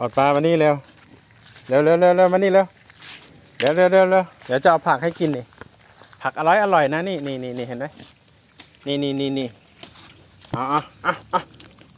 อดปลามานี่เร็วเร็วเร็วเร็วเร็วมานี่เร็วเร็วเร็วเร็วเร็วเดี๋ยวจะเอาผักให้กินนี่ผักอร่อยอร่อยนะนี่นี่นี่นี่เห็นไหมนี่นี่นี่นี่อ๋ออ๋อ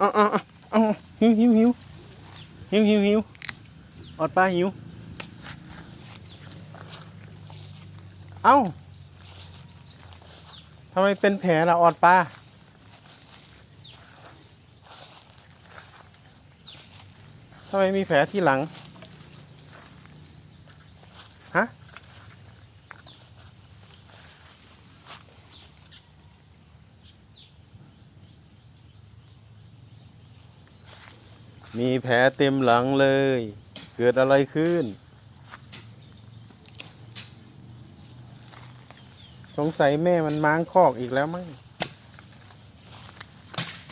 อ๋อาเอ๋อหิวหิวหิวหิวหิวหิวออดปลาหิวเอ้าทำไมเป็นแผลล่ะออดปลาำไมมีแผลที่หลัง ฮะ มีแผลเต็มหลังเลย เกิดอะไรขึ้น สงสัยแม่มันม้างคอกอีกแล้วมั้ง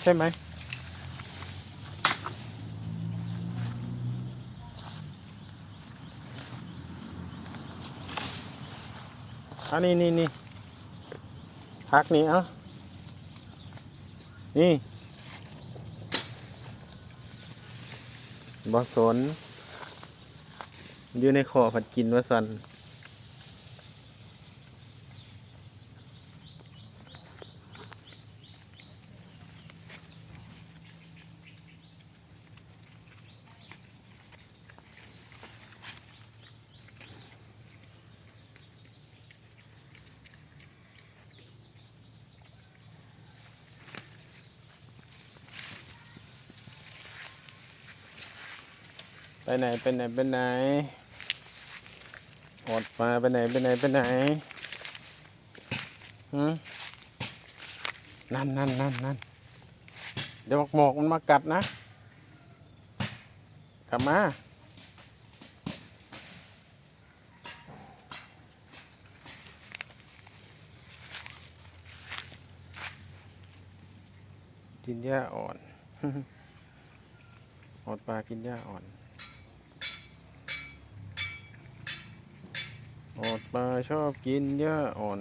ใช่ไหม อันนี้นี่นี่พักนี่เอ้านี่บอสนอยู่ในคอผัดกินว่าสัน ไปไหนไปไหนไปไหนอดมาไปไหนไปไหนไปไหนหืมนั่นนั่นนั่นนั่นเดี๋ยวหมอกมันมากัดนะ กลับมากินหญ้าอ่อน อดปลากินหญ้าอ่อน อดปลาชอบกินหญ้าอ่อน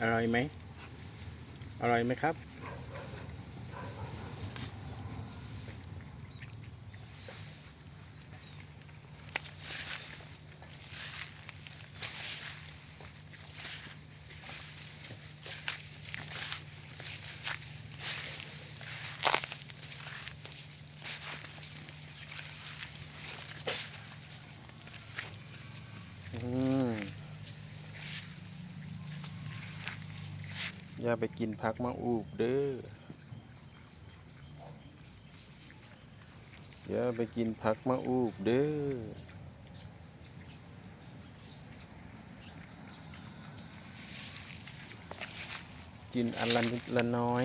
อร่อยไหม อร่อยไหมครับ อย่าไปกินผักมะอูบเด้อ อย่าไปกินผักมะอูบเด้อ กินอันละนิดละน้อย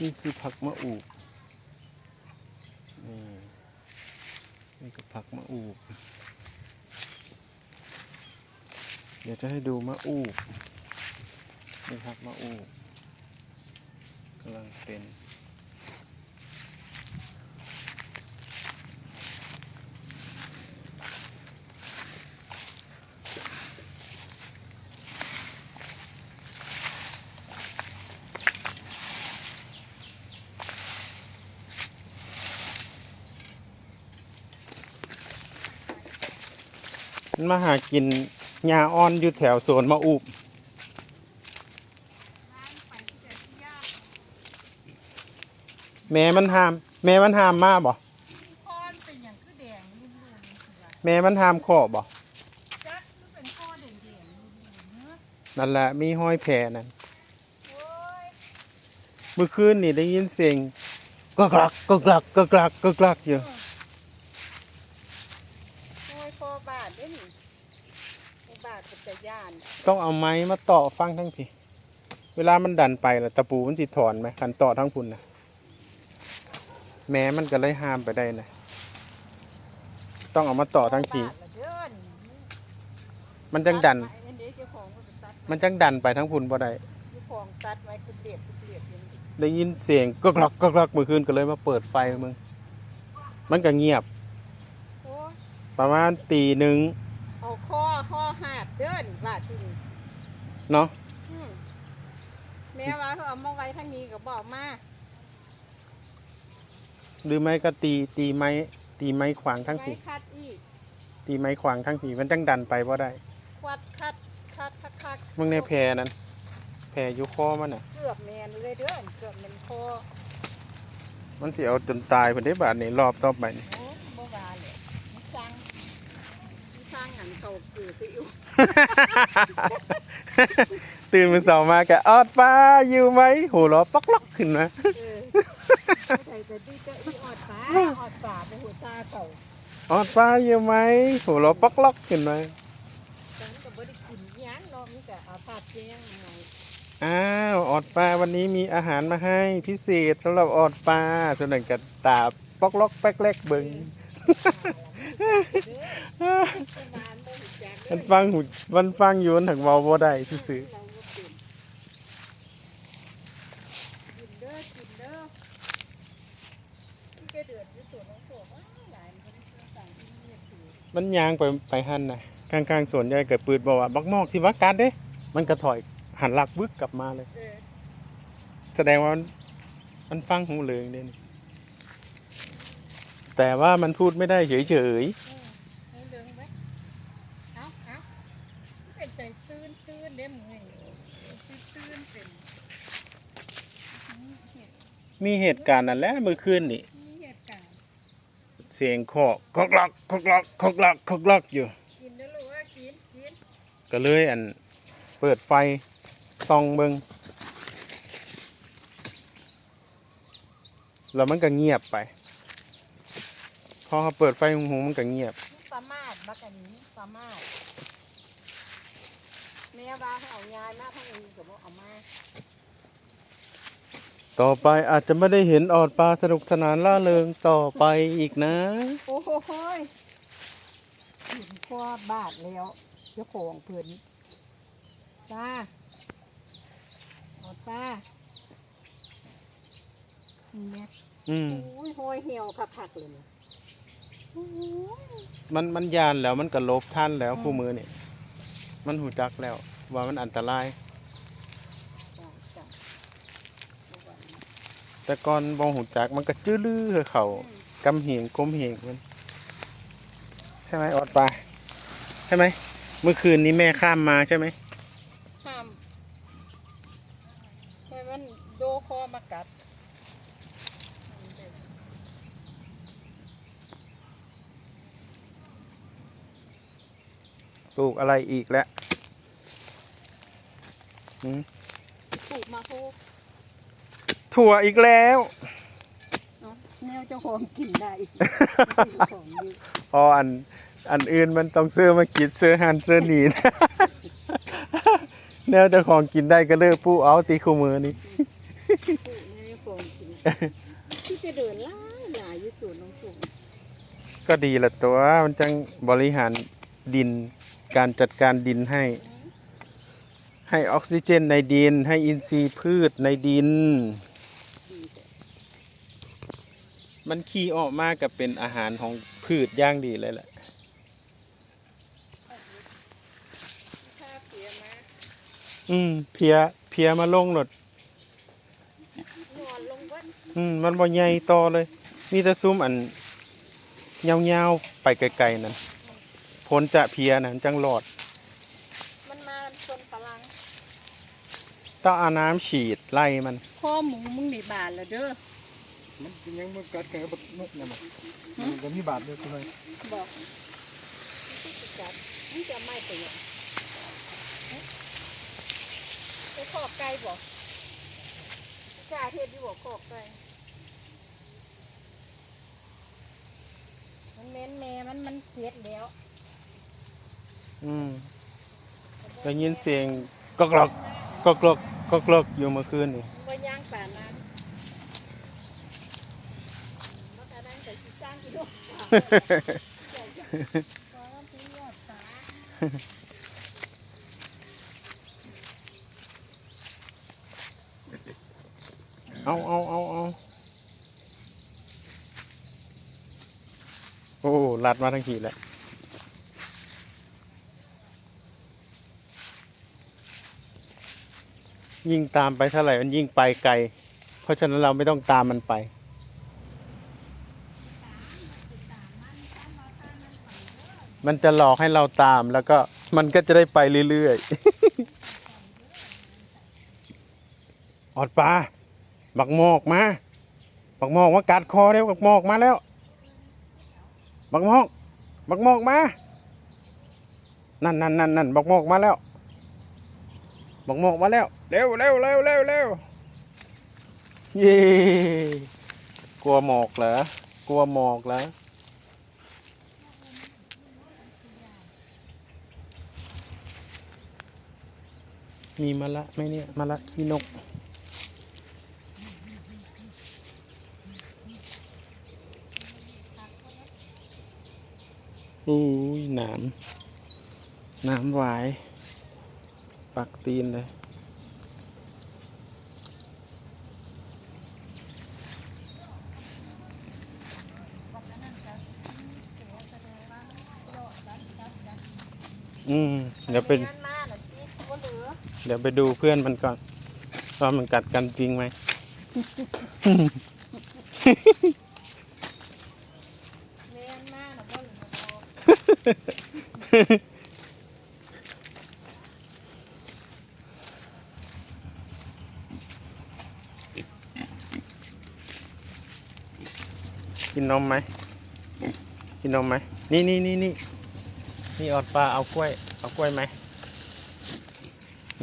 นี่คือผักมะอูบนี่นี่ก็ผักมะอูบเดี๋ยวจะให้ดูมะอูบนี่ผักมะอูบกำลังเป็น มันมาหากินหญ้าอ่อนอยู่แถวโซนมะอูบแม่มันหาม แม่มันหามมาบ่พอนเป็นอย่างคือแดงรุ่นๆนี่คือว่าแม่มันหามคอบ่จักมันเป็นข้อแดงๆรุ่นๆเนอะนั่นแหละมีห้อยแผลนั่นโอ้ยเมื่อคืนนี่ได้ยินเสียงก็กลักก็กลักก็กลักก็กลักอยู่โอ้ยพอบาทเด้อนี่พอบาทกับจะย่าน ต้องเอาไม้มาต่อฟังทั้งพี่ เวลามันดันไปล่ะตะปูมันสิถอนไหมคันต่อทั้งพุ่นนะแม้มันก็เลยห้ามไปได้นะต้องเอามาต่อทั้งที มันจังดัน มันจังดันไปทั้งพุ่นบ่ได้เจ้าของตัดได้ยินเสียงก็กลักก็กลักเมื่อคืนก็เลยมาเปิดไฟมึง มันก็เงียบ ประมาณตีหนึ่ง เอาเอาคอคอหาดเดินบาดที่นี่เนาะอืมแม่ว่าเขาเอามาไว้ทางนี้ก็บอกมาหรือไม่ก็ตีตีไม้ ตีไม้ขวางทั้งไว้ผีคัดอีกตีไม้ขวางทั้งผีมันจังดันไปว่าได้ควัดคัดคัดคัดคัดมึงในแพรนั้นแพรอยู่คอมันน่ะ เกือบแมนเลยเด้อเกือบแมนคอมันสิเอาจนตายเพิ่นได้บาดนี้รอบต่อไปนี่ โอ้บ่ว่าเลยมีสร้างมีสร้างหัน เขาเกิดไปอยู่ตื่นมาเสาร์มาแกออดป้าอยู่ไหมหัวเราะปอกล็อกขึ้นมาเออใส่แต่ดีก็อีออดฟ้าออดฟ้าไปหัวตาเก่าออดป้าอยู่ไหมหัวเราะปอกล็อกขึ้นมาฉันก็บ่ได้กินหยังเนาะมีแต่เอาผัดเจียงมาให้อ้าวออดป้าวันนี้มีอาหารมาให้พิเศษสำหรับออดป้าส่วนหนึ่งกับตาปอกล็อกแป๊กแลกเบิง เด้อเป็นบ้านบ่รู้จักเด้อ มันฟังหูมันฟังอยู่มันถึงเว้าบ่ได้ซื่อเราก็กินกินเด้อกินเด้สุดของโสว่าหลายมันยางไปไปหันนะข้างๆสวนยายเกิดปืดบอกว่าบักมอกที่วักกัดเด้ มันกระถอยหันหลักบึกกลับมาเลยเแสดงว่ามันฟังหูเลืองเด่นแต่ว่ามันพูดไม่ได้เฉยเออให้เดินไว้เอาเอาเป็น ใจตื่นตื่นเด้มึงตื่นตื่นเป็นอืมเห็ดๆมีเหตุการณ์นั่นแหละเมื่อคืนนี่มีเหตุการณ์เสียงเคาะคอกล็อกคอกล็อกคอกล็อกคอกล็อกอยู่กินเด้อลูกว่ากินกินก็เลยอันเปิดไฟส่องเบิงแล้วมันก็เงียบไปพอเขาเปิดไฟหงๆมันก็เงียบปลามาดบักอันนี้ปลามาด แม่ว่าให้เอายายมาทางนี้ก็บ่เอามาต่อไปอาจจะไม่ได้เห็นออดปลาสนุกสนานล่าเริงต่อไปอีกนะ โอ้โหโหยถึงคว้าบาทแล้วเจ้าของเพิ่นจ้าเอาจ้าเนี่ยอืมโอ้ยโหยเหี่ยวคักๆเลยเนี่ยโอ้ย มันมันยานแล้วมันก็ลบท่านแล้วอืมคู่มือนี่ มันหูจักแล้ว ว่ามันอันตราย แต่ก่อนบองหูจักมันก็จื้อลือเขากำเหงกลมเหงมันใช่ไหมออดปลาใช่ไหมเมื่อคืนนี้แม่ข้ามมาใช่ไหมห้ามให้มันโดคอมากัด ปลูกอะไรอีกแล้วหืมปลูกมาโฮถั่วอีกแล้วเนาะแนวเจ้าของกินได้ของดีพออันอันอื่นมันต้องซื้อมากินซื้อหันซื้อหนีนแนวเจ้าของกินได้ก็เลิกปูเอาตีคู่มือนี่ปลูกแนวของกินที่จะเดินหล่ายหลายอยู่สวนน้องสูงก็ดีละตัวมันจังบริหารดิน การจัดการดินให้ ให้ออกซิเจนในดิน ให้อินทรีย์พืชในดิน มันขี้ออกมากับเป็นอาหารของพืชย่างดีเลยแหละอืมเพียเพียมาลงหนดนอนลงวันอืมมันบ่ใหญ่ต่อเลย มีแต่ซุ้มอันยาวๆ ไปไกลๆนั่น พ้นจะเพียนั่นจังหลอด มันมาชนพลังต้องเอาน้ำฉีดไล่มัน ข้อหมูมึงในบานแล้วเด้อ มันยังมันกัดกันกับนกเนี่ยมันมันก็มีบาดด้วยคุณเลยบอกจัดมึงจะไม่ไปยังไปขอบไก่บอกกล้าเทศอยู่บอกขอบไก่มันเม้นแม่มันมันเสียดแล้ว อืมได้ยินเสียงกอกลอกกอกลอกกอกลอกอยู่เมื่อคืนนี่ว่าย่างป่านั้นมันอันนั้นก็สิสร้างอีกด้วยพอแล้วพี่ยอดตาเอาเอาเอาเอาโอ้ลัดมาทั้งทีแล้ว ยิ่งตามไปเท่าไหร่มันยิ่งไปไกล เพราะฉะนั้นเราไม่ต้องตามมันไป มันจะหลอกให้เราตามแล้วก็มันก็จะได้ไปเรื่อยๆ ออดปลาบักหมอกมา บักหมอกมากัดคอเร็วบักหมอกมาแล้ว บักหมอก บักหมอกมา นั่นนั่นนั่นนั่นบักหมอกมาแล้ว บักหมอกมาแล้ว เร็วเร็วเร็วเร็วเร็วเย้กลัวหมอกเหรอกลัวหมอกเหรอมีมะละไหมเนี่ยมะละขี้นก อุ้ยหนามหนามหวาย ปักตีนเลย อืม เดี๋ยวเป็นงานมาน่ะสิบ่เดี๋ยวไปดูเพื่อนมันก่อนว่ามันกัดกันจริงไหมแม่นมาน่ะบ่เหลื กินนมไหมกินนมไหมนี่นี่นี่นี่นี่ออดปลาเอากล้วย เอากล้วยไหม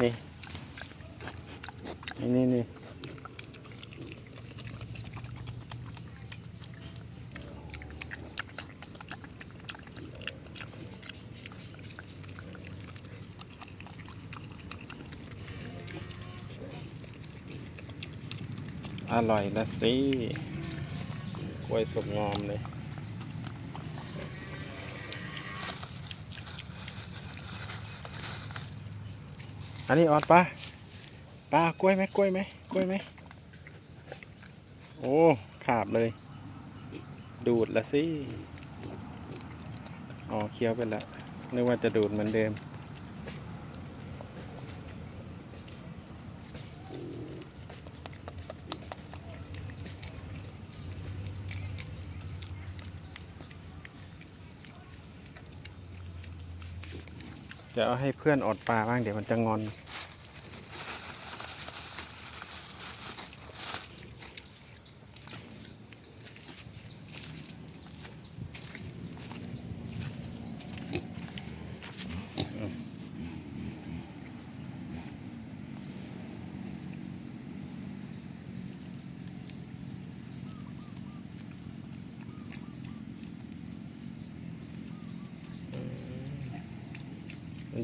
นี่นี่นี่นี่อร่อยละสิ ล้วยสุกงอมเลยอันนี้ออดปลาปลากล้วยไหมกล้วยไหมกล้วยไหมโอ้ขาบเลย ดูดละสิอ๋อเคี้ยวไปแล้วนึกว่าจะดูดเหมือนเดิม เดี๋ยวเอาให้เพื่อนอดปลาบ้างเดี๋ยวมันจะงอน มัน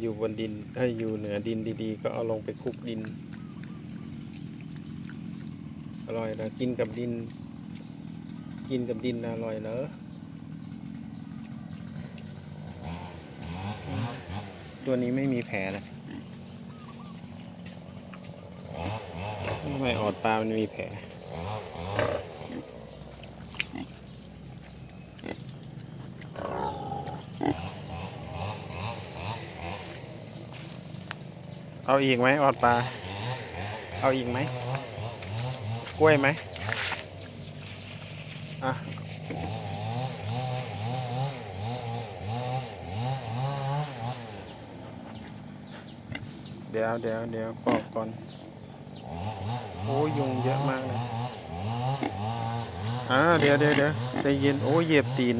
อยู่บนดินถ้าอยู่เหนือดินดีๆ ก็เอาลงไปคลุกดิน อร่อยนะกินกับดิน กินกับดินอร่อยเนอะตัวนี้ไม่มีแผลเลยทำไมออดปลามันมีแผล เอาอีกไหมออดปลา เอาอีกไหม กล้วยไหมอะเดี๋ยวเดี๋ยวเดี๋ยวปอกก่อน โอ้ยุงเยอะมากเลยอ่าเดี๋ยวเดี๋ยวเดี๋ยวใจเย็น โอ้เหยียบตีน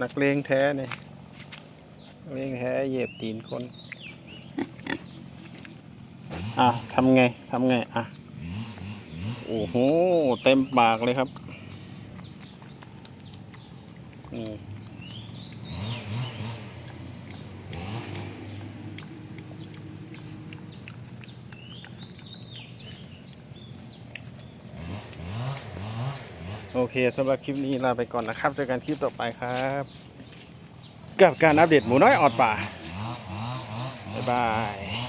นักเลงแท้เนี่ยเลงแท้เหยียบตีนคน อะทำไงทำไง อะ โอ้โห เต็มปากเลยครับอโอเคสำหรับคลิปนี้ลาไปก่อนนะครับ เจอกันคลิปต่อไปครับ กับการอัปเดตหมูน้อยออดป่า บ๊ายบาย